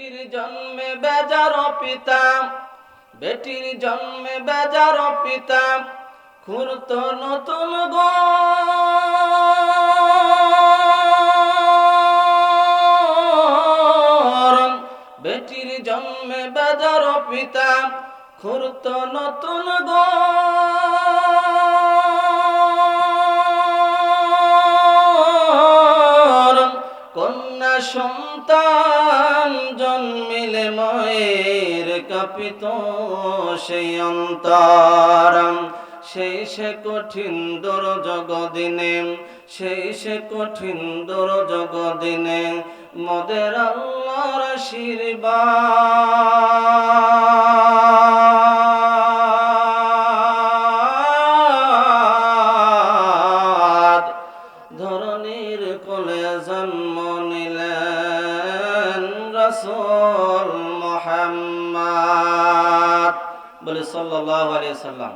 বেটির জন্মে বেজার পিতা, বেটির জন্মে বেজার পিতা, খুরত নতুন গর বেটির জন্মে বেজার পিতা, খুরত নতুন গর কন্যা সন্তান জন্মিলে ময়ের কাপিত সেই অন্তর। সেই সে কঠিন দর জগদিনে সেই সে কঠিন দর জগদিনে মদের আল্লাহর আশীর্বাদ। ধরনের কোলে জন্ম নিলেন রসুল মোহাম্মদ। বলে সাল্লাল্লাহু আলাইহি সাল্লাম